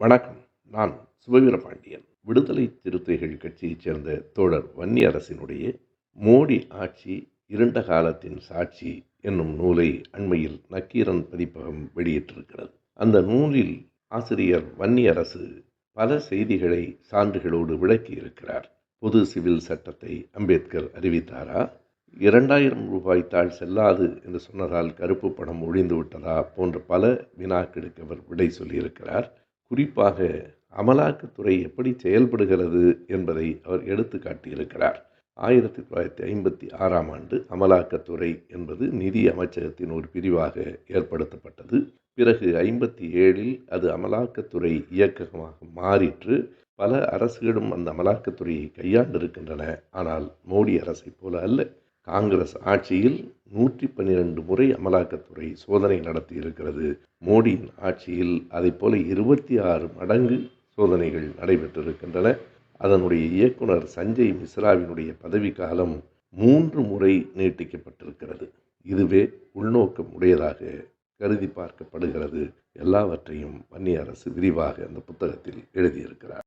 வணக்கம். நான் சுபவீரபாண்டியன். விடுதலை சிறுத்தைகள் கட்சியைச் சேர்ந்த தோழர் வன்னியரசினுடைய மோடி ஆட்சி இருண்ட காலத்தின் சாட்சி என்னும் நூலை அண்மையில் நக்கீரன் பதிப்பகம் வெளியிட்டிருக்கிறது. அந்த நூலில் ஆசிரியர் வன்னியரசு பல செய்திகளை சான்றுகளோடு விளக்கி இருக்கிறார் பொது சிவில் சட்டத்தை அம்பேத்கர் அறிவித்தாரா? இரண்டாயிரம் ரூபாய் தாள் செல்லாது என்று சொன்னதால் கருப்பு பணம் ஒழிந்து விட்டதா போன்ற பல வினாக்களுக்கு அவர் விடை சொல்லியிருக்கிறார். குறிப்பாக அமலாக்கத்துறை எப்படி செயல்படுகிறது என்பதை அவர் எடுத்து காட்டியிருக்கிறார். ஆயிரத்தி தொள்ளாயிரத்தி ஐம்பத்தி ஆறாம் ஆண்டு அமலாக்கத்துறை என்பது நிதி அமைச்சகத்தின் ஒரு பிரிவாக ஏற்படுத்தப்பட்டது. பிறகு ஐம்பத்தி ஏழில் அது அமலாக்கத்துறை இயக்ககமாக மாறிற்று. பல அரசுகளும் அந்த அமலாக்கத்துறையை கையாண்டிருக்கின்றன. ஆனால் மோடி அரசை போல அல்ல. காங்கிரஸ் ஆட்சியில் நூற்றி பன்னிரண்டு முறை அமலாக்கத்துறை சோதனை நடத்தி இருக்கிறது மோடியின் ஆட்சியில் அதை போல இருபத்தி ஆறு மடங்கு சோதனைகள் நடைபெற்றிருக்கின்றன. அதனுடைய இயக்குனர் சஞ்சய் மிஸ்ராவினுடைய பதவிக்காலம் மூன்று முறை நீட்டிக்கப்பட்டிருக்கிறது. இதுவே உள்நோக்கம் உடையதாக கருதி பார்க்கப்படுகிறது. எல்லாவற்றையும் வன்னி அரசு விரிவாக அந்த புத்தகத்தில் எழுதியிருக்கிறார்.